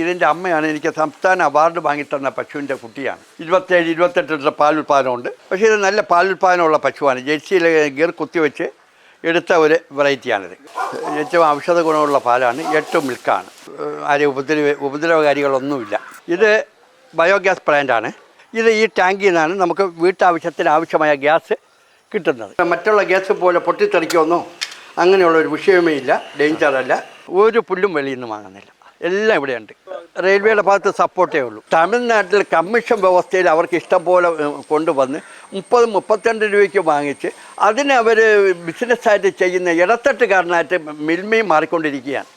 ഇതിന്റെ അമ്മയാണ് എനിക്ക് സംസ്ഥാന അവാർഡ് വാങ്ങിത്തന്ന പശുവിന്റെ കുട്ടിയാണ്. ഇരുപത്തേഴ് ഇരുപത്തെട്ട് ലിറ്റർ പാൽ ഉൽപ്പാദനമുണ്ട് പക്ഷേ ഇത് നല്ല പാൽ ഉൽപ്പാദനമുള്ള പശുവാണ്. ജെർസിയിലെ ഗിയർ കുത്തിവെച്ച് എടുത്ത ഒരു വെറൈറ്റിയാണിത്. ഏറ്റവും ഔഷധ ഗുണമുള്ള പാലാണ്. ഏറ്റവും മിൽക്കാണ്. ആരെയും ഉപദ്രവ ഉപദ്രവകാരികളൊന്നുമില്ല. ഇത് ബയോഗ്യാസ് പ്ലാന്റാണ്. ഇത് ഈ ടാങ്കിൽ നിന്നാണ് നമുക്ക് വീട്ടാവശ്യത്തിന് ആവശ്യമായ ഗ്യാസ് കിട്ടുന്നത്. മറ്റുള്ള ഗ്യാസ് പോലെ പൊട്ടിത്തെറിക്കുമെന്നോ അങ്ങനെയുള്ള ഒരു വിഷയമേ ഇല്ല. ഡേഞ്ചറല്ല. ഒരു പുല്ലും വെളിയിൽ നിന്ന് വാങ്ങുന്നില്ല. എല്ലാം ഇവിടെയുണ്ട്. റെയിൽവേയുടെ ഭാഗത്ത് സപ്പോർട്ടേ ഉള്ളൂ. തമിഴ്നാട്ടിൽ കമ്മീഷൻ വ്യവസ്ഥയിൽ അവർക്ക് ഇഷ്ടം പോലെ കൊണ്ടുവന്ന് മുപ്പത് മുപ്പത്തിരണ്ട് രൂപയ്ക്ക് വാങ്ങിച്ച് അതിനെ അവർ ബിസിനസ്സായിട്ട് ചെയ്യുന്ന ഇടത്തട്ടുകാരനായിട്ട് മിൽമയും മാറിക്കൊണ്ടിരിക്കുകയാണ്.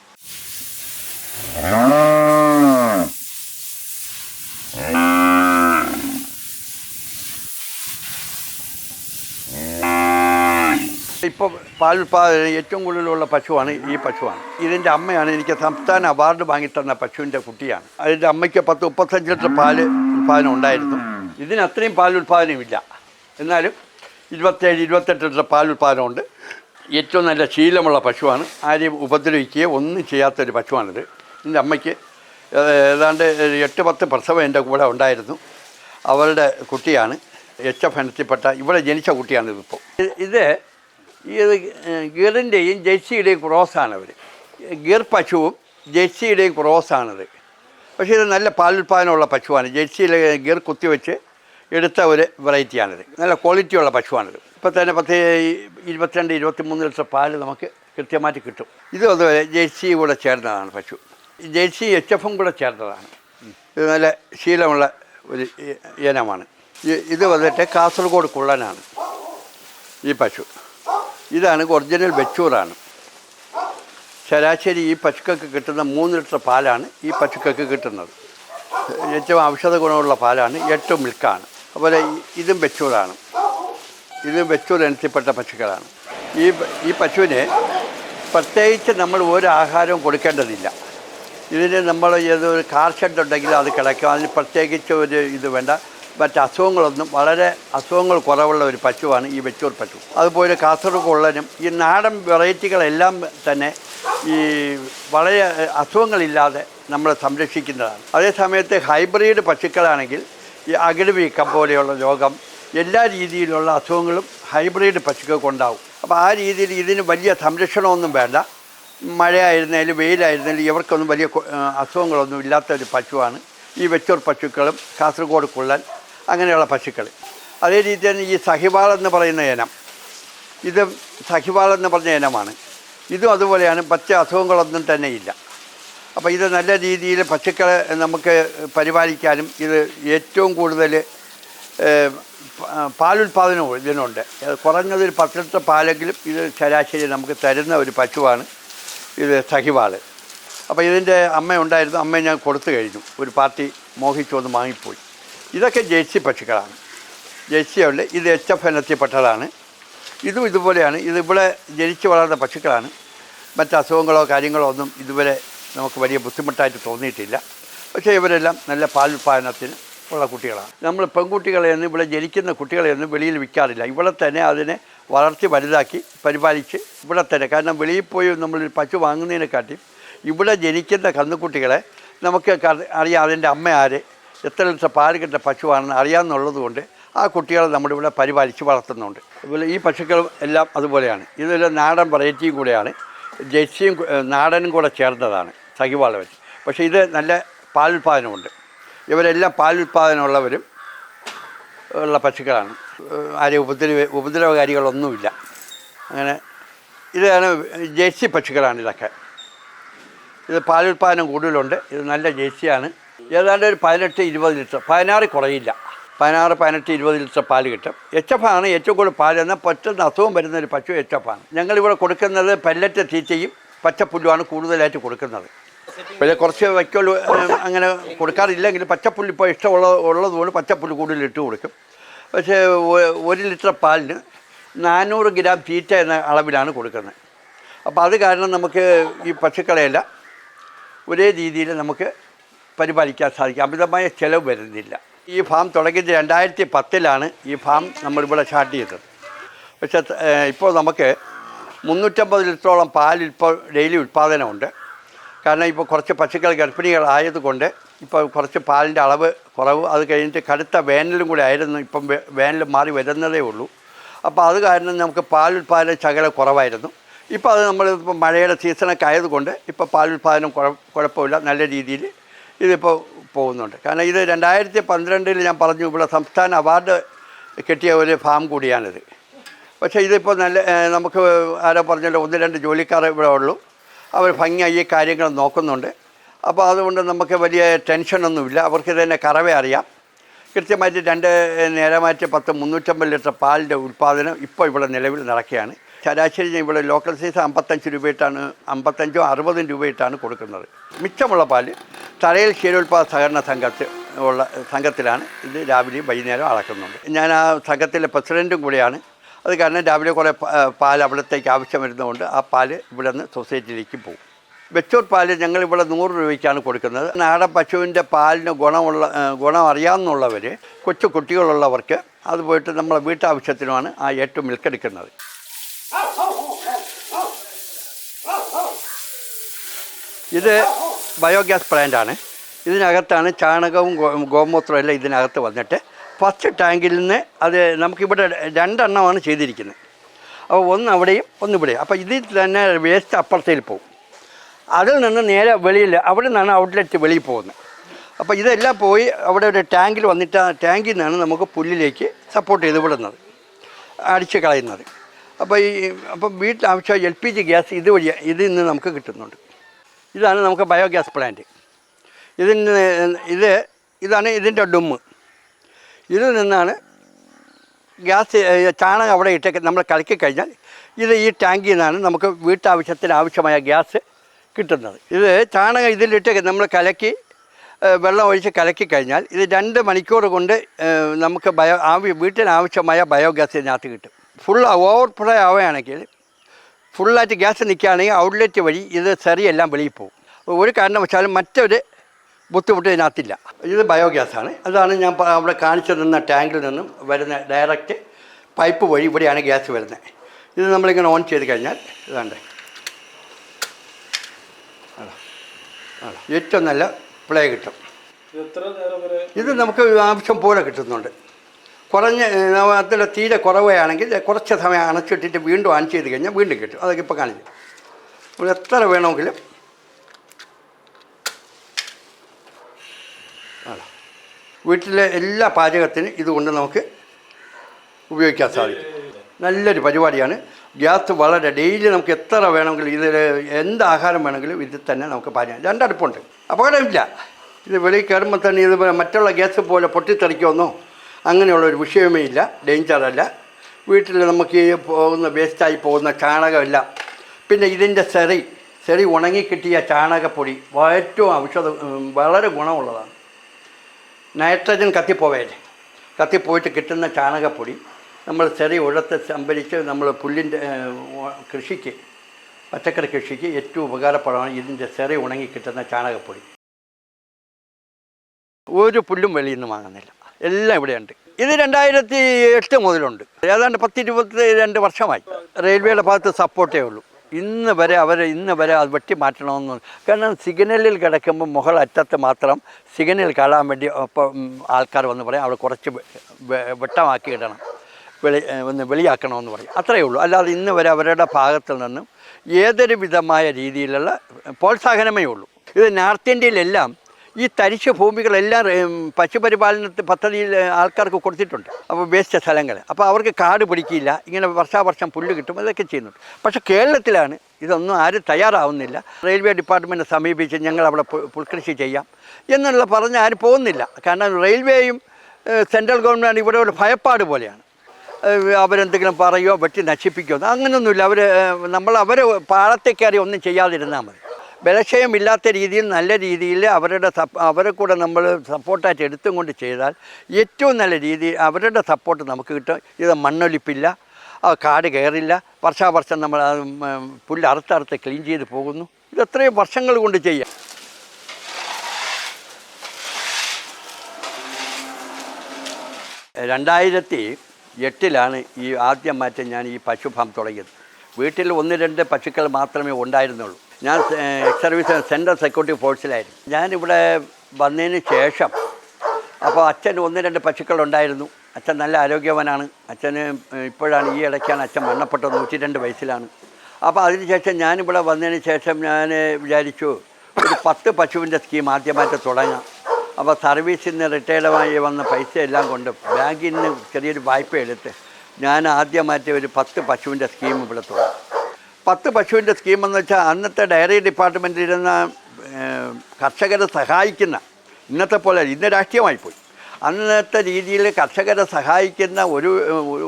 ഇപ്പോൾ പാലുൽപാദനം ഏറ്റവും കൂടുതലുള്ള പശുവാണ് ഈ പശുവാണ്. ഇതിന്റെ അമ്മയാണ് എനിക്ക് സംസ്ഥാന അവാർഡ് വാങ്ങിത്തന്ന പശുവിന്റെ കുട്ടിയാണ്. അതിന്റെ അമ്മയ്ക്ക് പത്ത് മുപ്പത്തഞ്ച് ലിറ്റർ പാൽ ഉൽപ്പാദനം ഉണ്ടായിരുന്നു. ഇതിന് അത്രയും പാൽ ഉൽപാദനമില്ല എന്നാലും ഇരുപത്തേഴ് ഇരുപത്തെട്ട് ലിറ്റർ പാൽ ഉൽപ്പാദനമുണ്ട് ഏറ്റവും നല്ല ശീലമുള്ള പശുവാണ്. ആരെയും ഉപദ്രവിക്കുകയോ ഒന്നും ചെയ്യാത്തൊരു പശുവാണിത്. എന്റെ അമ്മയ്ക്ക് ഏതാണ്ട് എട്ട് പത്ത് പ്രസവം എന്റെ കൂടെ ഉണ്ടായിരുന്നു. അവരുടെ കുട്ടിയാണ്. എച്ച് എഫ് ഇനത്തിൽപ്പെട്ട ഇവിടെ ജനിച്ച കുട്ടിയാണ് ഇതിപ്പോൾ ഇത് ഇത് ഗിറിന്റെയും ജെഴ്സിയുടെയും ക്രോസാണ് അവർ ഗിർ പശുവും ജെഴ്സിയുടെയും ക്രോസാണിത് പക്ഷേ ഇത് നല്ല പാലുൽപാദനമുള്ള പശുവാണ്. ജെഴ്സിയിലെ ഗിർ കുത്തിവെച്ച് എടുത്ത ഒരു വെറൈറ്റിയാണിത്. നല്ല ക്വാളിറ്റിയുള്ള പശുവാണിത്. ഇപ്പോൾ തന്നെ പത്ത് ഇരുപത്തിരണ്ട് ഇരുപത്തിമൂന്ന് ലിറ്റർ പാൽ നമുക്ക് കൃത്യമായിട്ട് കിട്ടും. ഇത് അതുപോലെ ജേഴ്സി കൂടെ ചേർന്നതാണ് പശു. ജേഴ്സി എച്ച് എഫും കൂടെ ചേർന്നതാണ്. ഇത് നല്ല ശീലമുള്ള ഒരു ഇനമാണ്. ഇത് വന്നിട്ട് കാസർഗോഡ് കുള്ളനാണ് ഈ പശു. ഇതാണ് ഒറിജിനൽ വെച്ചൂറാണ്. ശരാശരി ഈ പശുക്കൾക്ക് കിട്ടുന്ന മൂന്ന് ലിറ്റർ പാലാണ് ഈ പശുക്കൾക്ക് കിട്ടുന്നത്. ഏറ്റവും ഔഷധ ഗുണമുള്ള പാലാണ് ഏറ്റവും മിൽക്കാണ്. അതുപോലെ ഇതും വെച്ചൂറാണ്. ഇതും വെച്ചൂർ ഇനത്തിൽപ്പെട്ട പശുക്കളാണ്. ഈ ഈ പശുവിന് പ്രത്യേകിച്ച് നമ്മൾ ഒരു ആഹാരവും കൊടുക്കേണ്ടതില്ല. ഇതിന് നമ്മൾ ഏതൊരു കാർ ഷെഡ് ഉണ്ടെങ്കിൽ അത് കിടക്കും. അതിന് പ്രത്യേകിച്ച് ഒരു ഇത് വേണ്ട. മറ്റ് അസുഖങ്ങളൊന്നും വളരെ അസുഖങ്ങൾ കുറവുള്ള ഒരു പശുവാണ് ഈ വെച്ചൂർ പശു. അതുപോലെ കാസർഗോഡ് കൊള്ളനും ഈ നാടൻ വെറൈറ്റികളെല്ലാം തന്നെ ഈ വളരെ അസുഖങ്ങളില്ലാതെ നമ്മൾ സംരക്ഷിക്കുന്നതാണ്. അതേ സമയത്ത് ഹൈബ്രിഡ് പശുക്കളാണെങ്കിൽ ഈ അകിടുവീക്കം പോലെയുള്ള രോഗം എല്ലാ രീതിയിലുള്ള അസുഖങ്ങളും ഹൈബ്രിഡ് പശുക്കൾക്ക് ഉണ്ടാവും അപ്പോൾ ആ രീതിയിൽ ഇതിന് വലിയ സംരക്ഷണമൊന്നും വേണ്ട. മഴയായിരുന്നാലും വെയിലായിരുന്നാലും ഇവർക്കൊന്നും വലിയ അസുഖങ്ങളൊന്നും ഇല്ലാത്ത ഒരു പശുവാണ് ഈ വെച്ചൂർ പശുക്കളും കാസർഗോഡ് കുള്ളൻ അങ്ങനെയുള്ള പശുക്കൾ അതേ രീതി തന്നെ ഈ എന്ന് പറയുന്ന ഇനം. ഇത് സഹിബാൾ എന്ന് പറഞ്ഞ ഇനമാണ്. ഇതും അതുപോലെയാണ് പച്ച അസുഖങ്ങളൊന്നും തന്നെ ഇല്ല. അപ്പോൾ ഇത് നല്ല രീതിയിൽ പശുക്കളെ നമുക്ക് പരിപാലിക്കാനും ഇത് ഏറ്റവും കൂടുതൽ പാലുൽപാദനവും ഇതിനുണ്ട്. കുറഞ്ഞത് ഒരു പത്ത് ലിറ്റർ പാലെങ്കിലും ഇത് ശരാശരി നമുക്ക് തരുന്ന ഒരു പശുവാണ് ഇത് സഹിവാൾ. അപ്പോൾ ഇതിന്റെ അമ്മ ഉണ്ടായിരുന്നു അമ്മയെ ഞാൻ കൊടുത്തു കഴിഞ്ഞു. ഒരു പാർട്ടി മോഹിച്ചു വന്ന് വാങ്ങിപ്പോയി. ഇതൊക്കെ ജേഴ്സി പക്ഷികളാണ്. ജേഴ്സിയുണ്ട് ഇത് എച്ച് എഫ് ഇനത്തിൽപ്പെട്ടതാണ് ഇതും ഇതുപോലെയാണ്. ഇത് ഇവിടെ ജനിച്ച് വളർന്ന പശുക്കളാണ് മറ്റ് അസുഖങ്ങളോ കാര്യങ്ങളോ ഒന്നും ഇതുവരെ നമുക്ക് വലിയ ബുദ്ധിമുട്ടായിട്ട് തോന്നിയിട്ടില്ല. പക്ഷേ ഇവരെല്ലാം നല്ല പാലുൽപാദനത്തിന് ഉള്ള കുട്ടികളാണ്. നമ്മൾ പെൺകുട്ടികളെയൊന്നും ഇവിടെ ജനിക്കുന്ന കുട്ടികളെയൊന്നും വെളിയിൽ വിൽക്കാറില്ല. ഇവിടെ തന്നെ അതിനെ വളർത്തി വലുതാക്കി പരിപാലിച്ച് ഇവിടെ തന്നെ. കാരണം വെളിയിൽ പോയി നമ്മൾ പശു വാങ്ങുന്നതിനെക്കാട്ടി ഇവിടെ ജനിക്കുന്ന കന്നുകുട്ടികളെ നമുക്ക് അറിയാം അതിന്റെ അമ്മ ആര് എത്ര ലിറ്റർ പാൽ കിട്ടുന്ന പശുവാണെന്ന് അറിയാമെന്നുള്ളത് കൊണ്ട് ആ കുട്ടികളെ നമ്മുടെ നമ്മളിവിടെ പരിപാലിച്ച് വളർത്തുന്നുണ്ട്. അതുപോലെ ഈ പശുക്കളും എല്ലാം അതുപോലെയാണ്. ഇതൊരു നാടൻ വെറൈറ്റിയും കൂടെയാണ്. ജേഴ്സിയും നാടനും കൂടെ ചേർന്നതാണ് സഹിവാള വെച്ച്. പക്ഷേ ഇത് നല്ല പാലുൽപാദനമുണ്ട് ഇവരെല്ലാം പാലുൽപാദനമുള്ളവരും ഉള്ള പശുക്കളാണ്. ആരെയും ഉപദ്രവ ഉപദ്രവകാരികളൊന്നുമില്ല. അങ്ങനെ ഇതാണ് ജേഴ്സി പക്ഷികളാണ് ഇതൊക്കെ. ഇത് പാലുൽപാദനം കൂടുതലുണ്ട്. ഇത് നല്ല ജേഴ്സിയാണ്. ഏതാണ്ട് ഒരു പതിനെട്ട് ഇരുപത് ലിറ്റർ. പതിനാറ് കുറയില്ല. പതിനാറ് പതിനെട്ട് ഇരുപത് ലിറ്റർ പാൽ കിട്ടും. എച്ച് എഫ് ആണ് ഏറ്റവും കൂടുതൽ പാൽ എന്നാൽ പറ്റുന്ന അസുഖം വരുന്ന ഒരു പശു എച്ച് എഫ് ആണ്. ഞങ്ങളിവിടെ കൊടുക്കുന്നത് പെല്ലറ്റ് തീറ്റയും പച്ചപ്പുല്ലുമാണ് കൂടുതലായിട്ട് കൊടുക്കുന്നത്. പിന്നെ കുറച്ച് വയ്ക്കുള്ളൂ അങ്ങനെ കൊടുക്കാറില്ലെങ്കിൽ പച്ചപ്പുല്ല് ഇപ്പോൾ ഇഷ്ടമുള്ള ഉള്ളതുകൊണ്ട് പച്ചപ്പുല്ല് കൂടുതൽ ഇട്ട് കൊടുക്കും. പക്ഷേ ഒരു ലിറ്റർ പാലിന് നാനൂറ് ഗ്രാം തീറ്റ എന്ന അളവിലാണ് കൊടുക്കുന്നത്. അപ്പോൾ അത് കാരണം നമുക്ക് ഈ പശുക്കളെയെല്ലാം ഒരേ രീതിയിൽ നമുക്ക് പരിപാലിക്കാൻ സാധിക്കും. അമിതമായ ചിലവ് വരുന്നില്ല. ഈ ഫാം തുടങ്ങിയത് രണ്ടായിരത്തി പത്തിലാണ് ഈ ഫാം നമ്മളിവിടെ സ്റ്റാർട്ട് ചെയ്തത്. പക്ഷേ ഇപ്പോൾ നമുക്ക് മുന്നൂറ്റമ്പത് ലിറ്ററോളം പാൽ ഇപ്പോൾ ഡെയിലി ഉൽപ്പാദനമുണ്ട് കാരണം ഇപ്പോൾ കുറച്ച് പശുക്കൾ ഗർഭിണികളായതുകൊണ്ട് ഇപ്പോൾ കുറച്ച് പാലിന്റെ അളവ് കുറവ്. അത് കഴിഞ്ഞിട്ട് കടുത്ത വേനലും കൂടെ ആയിരുന്നു. ഇപ്പം വേനൽ മാറി വരുന്നതേ ഉള്ളൂ. അപ്പോൾ അത് കാരണം നമുക്ക് പാൽ ഉൽപ്പാദനം ശകലം കുറവായിരുന്നു. ഇപ്പോൾ അത് നമ്മൾ ഇപ്പോൾ മഴയുടെ സീസണൊക്കെ ആയതുകൊണ്ട് ഇപ്പോൾ പാൽ ഉൽപ്പാദനം കുഴപ്പമില്ല. നല്ല രീതിയിൽ ഇതിപ്പോൾ പോകുന്നുണ്ട്. കാരണം ഇത് രണ്ടായിരത്തി പന്ത്രണ്ടിൽ ഞാൻ പറഞ്ഞു ഇവിടെ സംസ്ഥാന അവാർഡ് കിട്ടിയ ഒരു ഫാം കൂടിയാണിത്. പക്ഷേ ഇതിപ്പോൾ നല്ല നമുക്ക് ആരോ പറഞ്ഞല്ലോ ഒന്ന് രണ്ട് ജോലിക്കാർ ഇവിടെ ഉള്ളൂ. അവർ ഭംഗിയായി ഈ കാര്യങ്ങൾ നോക്കുന്നുണ്ട്. അപ്പോൾ അതുകൊണ്ട് നമുക്ക് വലിയ ടെൻഷനൊന്നുമില്ല. അവർക്ക് തന്നെ കറവേ അറിയാം. കൃത്യമായിട്ട് രണ്ട് നേരമായിട്ട് പത്ത് മുന്നൂറ്റമ്പത് ലിറ്റർ പാലിന്റെ ഉൽപ്പാദനം ഇപ്പോൾ ഇവിടെ നിലവിൽ നടക്കുകയാണ്. ശരാശരി ഇവിടെ ലോക്കൽ സൈസ് അമ്പത്തഞ്ച് രൂപയിട്ടാണ് അമ്പത്തഞ്ചോ അറുപതും രൂപയിട്ടാണ് കൊടുക്കുന്നത്. മിച്ചമുള്ള പാൽ തറയിൽ ക്ഷീരോത്പാദ സഹകരണ സംഘത്തിൽ ഉള്ള സംഘത്തിലാണ് ഇത് രാവിലെയും വൈകുന്നേരം അളക്കുന്നുണ്ട് ഞാൻ ആ സംഘത്തിലെ പ്രസിഡന്റും കൂടിയാണ്. അത് കാരണം രാവിലെ കുറേ പാൽ അവിടത്തേക്ക് ആവശ്യം വരുന്നതുകൊണ്ട് ആ പാൽ ഇവിടെ നിന്ന് സൊസൈറ്റിയിലേക്ക് പോകും. വെച്ചൂർ പാൽ ഞങ്ങൾ ഇവിടെ നൂറ് രൂപയ്ക്കാണ് കൊടുക്കുന്നത്. നാടൻ പശുവിന്റെ പാലിന് ഗുണമുള്ള ഗുണം അറിയാമെന്നുള്ളവർ കൊച്ചു കുട്ടികളുള്ളവർക്ക് അത് പോയിട്ട് നമ്മളെ വീട്ടാവശ്യത്തിനുമാണ് ആ ഏറ്റവും മിൽക്ക് എടുക്കുന്നത്. ഇത് ബയോഗ്യാസ് പ്ലാന്റാണ്. ഇതിനകത്താണ് ചാണകവും ഗോമൂത്രവും എല്ലാം ഇതിനകത്ത് വന്നിട്ട് ഫസ്റ്റ് ടാങ്കിൽ നിന്ന് അത് നമുക്കിവിടെ രണ്ടെണ്ണമാണ് ചെയ്തിരിക്കുന്നത്. അപ്പോൾ ഒന്ന് അവിടെയും ഒന്ന് ഇവിടെയും. അപ്പോൾ ഇതിൽ തന്നെ വേസ്റ്റ് അപ്പുറത്തേൽ പോകും. അതിൽ നിന്ന് നേരെ വെളിയിൽ അവിടെ നിന്നാണ് ഔട്ട്ലെറ്റ് വെളിയിൽ പോകുന്നത്. അപ്പോൾ ഇതെല്ലാം പോയി അവിടെ ഒരു ടാങ്കിൽ വന്നിട്ട് ആ ടാങ്കിൽ നിന്നാണ് നമുക്ക് പുല്ലിലേക്ക് സപ്പോർട്ട് ചെയ്ത് വിടുന്നത്. അടിച്ച് കളയുന്നത്. അപ്പോൾ ഈ അപ്പം വീട്ടിലാവശ്യം എൽ പി ജി ഗ്യാസ് ഇതുവഴി ഇതിൽ നിന്ന് നമുക്ക് കിട്ടുന്നുണ്ട്. ഇതാണ് നമുക്ക് ബയോഗ്യാസ് പ്ലാന്റ്. ഇതിന് ഇത് ഇതാണ് ഇതിന്റെ ഡുമ്മ്. ഇതിൽ നിന്നാണ് ഗ്യാസ് ചാണകം അവിടെ ഇട്ടേക്ക് നമ്മൾ കലക്കി കഴിഞ്ഞാൽ ഇത് ഈ ടാങ്കിൽ നിന്നാണ് നമുക്ക് വീട്ടാവശ്യത്തിന് ആവശ്യമായ ഗ്യാസ് കിട്ടുന്നത്. ഇത് ചാണകം ഇതിലിട്ട് നമ്മൾ കലക്കി വെള്ളം ഒഴിച്ച് കലക്കി കഴിഞ്ഞാൽ ഇത് രണ്ട് മണിക്കൂർ കൊണ്ട് നമുക്ക് ബയോ ആവി വീട്ടിനാവശ്യമായ ബയോഗ്യാസ് ഇതിനകത്ത് കിട്ടും. ഫുൾ ഓവർ ഫ്ലൈ ആവുകയാണെങ്കിൽ ഫുള്ളായിട്ട് ഗ്യാസ് നിൽക്കുകയാണെങ്കിൽ ഔട്ട്ലെറ്റ് വഴി ഇത് ചെറിയെല്ലാം വെളിയിൽ പോകും. ഒരു കാരണവശാലും മറ്റൊരു ബുദ്ധിമുട്ട് ഇതിനകത്തില്ല. ഇത് ബയോഗ്യാസാണ്. അതാണ് ഞാൻ അവിടെ കാണിച്ചു നിന്ന ടാങ്കിൽ നിന്നും വരുന്ന ഡയറക്റ്റ് പൈപ്പ് വഴി ഇവിടെയാണ് ഗ്യാസ് വരുന്നത്. ഇത് നമ്മളിങ്ങനെ ഓൺ ചെയ്ത് കഴിഞ്ഞാൽ ഇതാണ്ട്? ഏറ്റവും നല്ല പ്ലേ കിട്ടും. ഇത് നമുക്ക് ആവശ്യം പോലെ കിട്ടുന്നുണ്ട്. കുറഞ്ഞ അതിന്റെ തീരെ കുറവാണെങ്കിൽ കുറച്ച് സമയം അണച്ചിട്ടിട്ട് വീണ്ടും ഓൺ ചെയ്ത് കഴിഞ്ഞാൽ വീണ്ടും കിട്ടും. അതൊക്കെ ഇപ്പോൾ കാണിച്ചു. നമ്മൾ എത്ര വേണമെങ്കിലും. വീട്ടിലെ എല്ലാ പാചകത്തിനും ഇതുകൊണ്ട് നമുക്ക് ഉപയോഗിക്കാൻ സാധിക്കും. നല്ലൊരു പരിപാടിയാണ്. ഗ്യാസ് വളരെ ഡെയിലി നമുക്ക് എത്ര വേണമെങ്കിലും ഇതിൽ എന്ത് ആഹാരം വേണമെങ്കിലും ഇതിൽ തന്നെ നമുക്ക് പാചകം. രണ്ടടുപ്പുണ്ട്. അപകടമില്ല. ഇത് വെളിയിൽ കയറുമ്പോൾ തന്നെ ഇത് മറ്റുള്ള ഗ്യാസ് പോലെ പൊട്ടിത്തെറിക്കുമെന്നോ? അങ്ങനെയുള്ള ഒരു വിഷയമേ ഇല്ല. ഡേഞ്ചറല്ല. വീട്ടിൽ നമുക്ക് ഈ പോകുന്ന വേസ്റ്റായി പോകുന്ന ചാണകമല്ല. പിന്നെ ഇതിന്റെ സെറി സെറി ഉണങ്ങിക്കിട്ടിയ ചാണകപ്പൊടി ഏറ്റവും ഔഷധ വളരെ ഗുണമുള്ളതാണ്. നൈട്രജൻ കത്തിപ്പോവേലേ കത്തിപ്പോയിട്ട് കിട്ടുന്ന ചാണകപ്പൊടി നമ്മൾ ചെറി ഉഴത്ത് സംഭരിച്ച് നമ്മൾ പുല്ലിന്റെ കൃഷിക്ക് പച്ചക്കറി കൃഷിക്ക് ഏറ്റവും ഉപകാരപ്രദമാണ് ഇതിന്റെ ചെറി ഉണങ്ങി കിട്ടുന്ന ചാണകപ്പൊടി. ഒരു പുല്ലും വെളിയിൽ നിന്ന് വാങ്ങുന്നില്ല. എല്ലാം ഇവിടെയുണ്ട്. ഇത് രണ്ടായിരത്തി എട്ട് മുതലുണ്ട്. ഏതാണ്ട് പത്ത് ഇരുപത്തി രണ്ട് വർഷമായി റെയിൽവേയുടെ ഭാഗത്ത് സപ്പോർട്ടേ ഉള്ളൂ. ഇന്ന് വരെ അവർ ഇന്ന് വരെ അത് വെട്ടി മാറ്റണമെന്ന് കാരണം സിഗ്നലിൽ കിടക്കുമ്പോൾ മുകൾ അറ്റത്ത് മാത്രം സിഗ്നൽ കാണാൻ വേണ്ടി ഇപ്പം ആൾക്കാർ വന്ന് പറയും അവിടെ കുറച്ച് വെട്ടമാക്കി ഇടണം. വെളി ഒന്ന് വെളിയാക്കണമെന്ന് പറയും. അത്രയേ ഉള്ളൂ. അല്ലാതെ ഇന്ന് വരെ അവരുടെ ഭാഗത്തു നിന്നും ഏതൊരു വിധമായ രീതിയിലുള്ള പ്രോത്സാഹനമേ ഉള്ളൂ. ഇത് നോർത്ത് ഇന്ത്യയിലെല്ലാം ഈ തരിച്ച ഭൂമികളെല്ലാം പശുപരിപാലന പദ്ധതിയിൽ ആൾക്കാർക്ക് കൊടുത്തിട്ടുണ്ട്. അപ്പോൾ വേസ്റ്റ് സ്ഥലങ്ങൾ. അപ്പോൾ അവർക്ക് കാട് പിടിക്കില്ല. ഇങ്ങനെ വർഷാവർഷം പുല്ല് കിട്ടും. അതൊക്കെ ചെയ്യുന്നുണ്ട്. പക്ഷേ കേരളത്തിലാണ് ഇതൊന്നും ആരും തയ്യാറാവുന്നില്ല. റെയിൽവേ ഡിപ്പാർട്ട്മെന്റ് സമീപിച്ച് ഞങ്ങൾ അവിടെ പുൽകൃഷി ചെയ്യാം എന്നുള്ള പറഞ്ഞ് ആരും പോകുന്നില്ല. കാരണം റെയിൽവേയും സെൻട്രൽ ഗവൺമെന്റ് ഇവിടെ ഒരു ഭയപ്പാട് പോലെയാണ്. അവരെന്തെങ്കിലും പറയോ വെട്ടി നശിപ്പിക്കുമോ അങ്ങനെയൊന്നുമില്ല അവർ നമ്മൾ അവരെ പാളത്തെ ഒന്നും ചെയ്യാതിരുന്നാൽ മതി. ബലക്ഷയമില്ലാത്ത രീതിയിൽ നല്ല രീതിയിൽ അവരുടെ അവരെ കൂടെ നമ്മൾ സപ്പോർട്ടായിട്ട് എടുത്തും കൊണ്ട് ചെയ്താൽ ഏറ്റവും നല്ല രീതിയിൽ അവരുടെ സപ്പോർട്ട് നമുക്ക് കിട്ടും. ഇത് മണ്ണൊലിപ്പില്ല കാട് കയറില്ല. വർഷാവർഷം നമ്മൾ പുല്ല് അറുത്തറുത്ത് ക്ലീൻ ചെയ്ത് പോകുന്നു. ഇത് എത്രയും വർഷങ്ങൾ കൊണ്ട് ചെയ്യാം. രണ്ടായിരത്തി എട്ടിലാണ് ഈ ആദ്യമായിട്ട് ഞാൻ ഈ പശു ഫാം തുടങ്ങിയത്. വീട്ടിൽ ഒന്ന് രണ്ട് പശുക്കൾ മാത്രമേ ഉണ്ടായിരുന്നുള്ളൂ. ഞാൻ സർവീസ് സെൻട്രൽ സെക്യൂരിറ്റി ഫോഴ്സിലായിരുന്നു ഞാനിവിടെ വന്നതിന് ശേഷം അപ്പോൾ അച്ഛൻ ഒന്ന് രണ്ട് പശുക്കളുണ്ടായിരുന്നു അച്ഛൻ നല്ല ആരോഗ്യവാനാണ്. അച്ഛന് ഇപ്പോഴാണ് ഈ ഇടയ്ക്കാണ് അച്ഛൻ മരണപ്പെട്ടത്. നൂറ്റി രണ്ട് വയസ്സിലാണ് അപ്പോൾ അതിനുശേഷം ഞാനിവിടെ വന്നതിന് ശേഷം ഞാൻ വിചാരിച്ചു ഒരു പത്ത് പശുവിന്റെ സ്കീം ആദ്യമായിട്ട് തുടങ്ങാം. അപ്പോൾ സർവീസിൽ നിന്ന് റിട്ടയർഡായി വന്ന പൈസ എല്ലാം കൊണ്ട് ബാങ്കിൽ നിന്ന് ചെറിയൊരു വായ്പ എടുത്ത് ഞാൻ ആദ്യമായിട്ട് ഒരു പത്ത് പശുവിന്റെ സ്കീം ഇവിടെ തുടങ്ങി. പത്ത് പശുവിന്റെ സ്കീം എന്ന് വെച്ചാൽ അന്നത്തെ ഡയറി ഡിപ്പാർട്ട്മെന്റിൽ ഇരുന്ന കർഷകരെ സഹായിക്കുന്ന ഇന്നത്തെ പോലെ ഇന്ന് രാഷ്ട്രീയമായി പോയി അന്നത്തെ രീതിയിൽ കർഷകരെ സഹായിക്കുന്ന ഒരു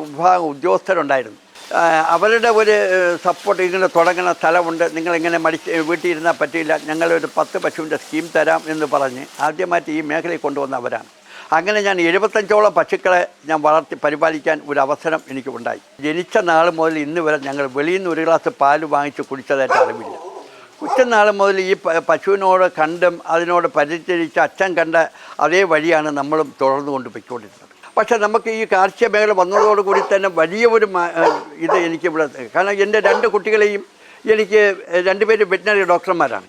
വിഭാഗം ഉദ്യോഗസ്ഥരുണ്ടായിരുന്നു. അവരുടെ ഒരു സപ്പോർട്ട് ഇങ്ങനെ തുടങ്ങുന്ന സ്ഥലമുണ്ട്. നിങ്ങളിങ്ങനെ മടിച്ച് വീട്ടിലിരുന്നാൽ പറ്റില്ല ഞങ്ങളൊരു പത്ത് പശുവിന്റെ സ്കീം തരാം എന്ന് പറഞ്ഞ് ആദ്യമായിട്ട് ഈ മേഖലയിൽ കൊണ്ടുവന്ന അവരാണ്. അങ്ങനെ ഞാൻ എഴുപത്തഞ്ചോളം പശുക്കളെ ഞാൻ വളർത്തി പരിപാലിക്കാൻ ഒരു അവസരം എനിക്ക് ഉണ്ടായി ജനിച്ച നാൾ മുതൽ ഇന്ന് വരെ ഞങ്ങൾ വെളിയിൽ നിന്ന് ഒരു ഗ്ലാസ് പാൽ വാങ്ങിച്ച് കുടിച്ചതായിട്ട് അറിവില്ല. കുറ്റനാൾ മുതൽ ഈ പശുവിനോട് കണ്ടും അതിനോട് പരിചരിച്ച് അച്ഛൻ കണ്ട അതേ വഴിയാണ് നമ്മളും തുടർന്നു കൊണ്ട് പൊയ്ക്കൊണ്ടിരുന്നത്. പക്ഷേ നമുക്ക് ഈ കാർഷിക മേഖല വന്നതോടുകൂടി തന്നെ വലിയ ഒരു ഇത് എനിക്ക് ഇവിടെ കാരണം എന്റെ രണ്ട് കുട്ടികളെയും എനിക്ക് രണ്ടുപേരും വെറ്റിനറി ഡോക്ടർമാരാണ്.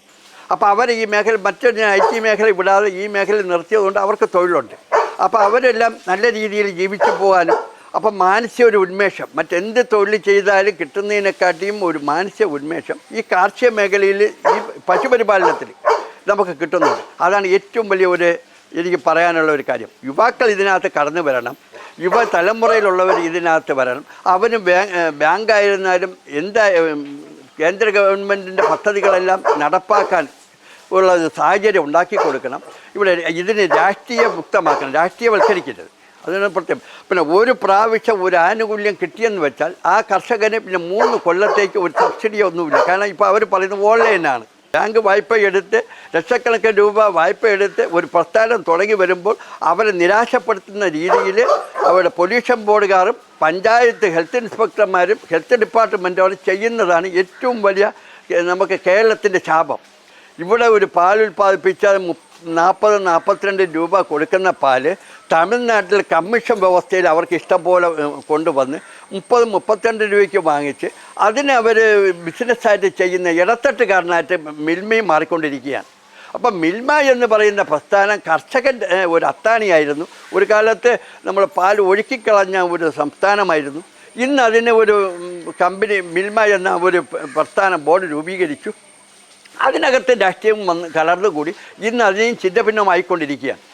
അപ്പോൾ അവർ ഈ മേഖല മറ്റൊരു ഐ ടി മേഖല വിടാതെ ഈ മേഖല നിർത്തിയതുകൊണ്ട് അവർക്ക് തൊഴിലുണ്ട്. അപ്പോൾ അവരെല്ലാം നല്ല രീതിയിൽ ജീവിച്ചു പോകാനും അപ്പം മാനസിക ഒരു ഉന്മേഷം മറ്റെന്ത് തൊഴിൽ ചെയ്താലും കിട്ടുന്നതിനെക്കാട്ടിയും ഒരു മാനസിക ഉന്മേഷം ഈ കാർഷിക മേഖലയിൽ ഈ പശുപരിപാലനത്തിൽ നമുക്ക് കിട്ടുന്നത് അതാണ് ഏറ്റവും വലിയ ഒരു എനിക്ക് പറയാനുള്ള ഒരു കാര്യം. യുവാക്കൾ ഇതിനകത്ത് കടന്നു വരണം. യുവ തലമുറയിലുള്ളവർ ഇതിനകത്ത് വരണം. അവന് ബാങ്ക് ആയിരുന്നാലും എന്താ കേന്ദ്ര ഗവൺമെന്റിന്റെ പദ്ധതികളെല്ലാം നടപ്പാക്കാൻ ഉള്ള ഒരു സാഹചര്യം ഉണ്ടാക്കി കൊടുക്കണം. ഇവിടെ ഇതിനെ രാഷ്ട്രീയ മുക്തമാക്കണം രാഷ്ട്രീയവൽക്കരിക്കരുത്. അതിന് പ്രത്യേകം. പിന്നെ ഒരു പ്രാവശ്യം ഒരു ആനുകൂല്യം കിട്ടിയെന്ന് വെച്ചാൽ ആ കർഷകന് പിന്നെ മൂന്ന് കൊല്ലത്തേക്ക് ഒരു സബ്സിഡി ഒന്നുമില്ല. കാരണം ഇപ്പോൾ അവർ പറയുന്നത് ഓൺലൈനാണ്. ബാങ്ക് വായ്പ എടുത്ത് ലക്ഷക്കണക്കിന് രൂപ വായ്പ എടുത്ത് ഒരു പ്രസ്ഥാനം തുടങ്ങി വരുമ്പോൾ അവരെ നിരാശപ്പെടുത്തുന്ന രീതിയിൽ അവരുടെ പൊല്യൂഷൻ ബോർഡുകാരും പഞ്ചായത്ത് ഹെൽത്ത് ഇൻസ്പെക്ടർമാരും ഹെൽത്ത് ഡിപ്പാർട്ട്മെന്റും ചെയ്യുന്നതാണ് ഏറ്റവും വലിയ നമുക്ക് കേരളത്തിന്റെ ശാപം. ഇവിടെ ഒരു പാൽ ഉൽപ്പാദിപ്പിച്ചാൽ നാൽപ്പത് നാൽപ്പത്തിരണ്ട് രൂപ കൊടുക്കുന്ന പാൽ തമിഴ്നാട്ടിൽ കമ്മീഷൻ വ്യവസ്ഥയിൽ അവർക്ക് ഇഷ്ടം പോലെ കൊണ്ടുവന്ന് മുപ്പത് മുപ്പത്തിരണ്ട് രൂപയ്ക്ക് വാങ്ങിച്ച് അതിനെ അവർ ബിസിനസ്സായിട്ട് ചെയ്യുന്ന ഇടത്തട്ടുകാരനായിട്ട് മിൽമയും മാറിക്കൊണ്ടിരിക്കുകയാണ്. അപ്പം മിൽമ എന്ന് പറയുന്ന പ്രസ്ഥാനം കർഷകൻ ഏഹ്, ഒരു അത്താണിയായിരുന്നു. ഒരു കാലത്ത് നമ്മൾ പാൽ ഒഴുക്കിക്കളഞ്ഞ ഒരു സംസ്ഥാനമായിരുന്നു. ഇന്ന് അതിന് ഒരു കമ്പനി മിൽമ എന്ന ഒരു പ്രസ്ഥാനം ബോർഡ് രൂപീകരിച്ചു. അതിനകത്ത് രാഷ്ട്രീയം വന്ന് കലർന്നുകൂടി ഇന്ന് അതിനെയും ചിഹ്നഭിന്നമായിക്കൊണ്ടിരിക്കുകയാണ്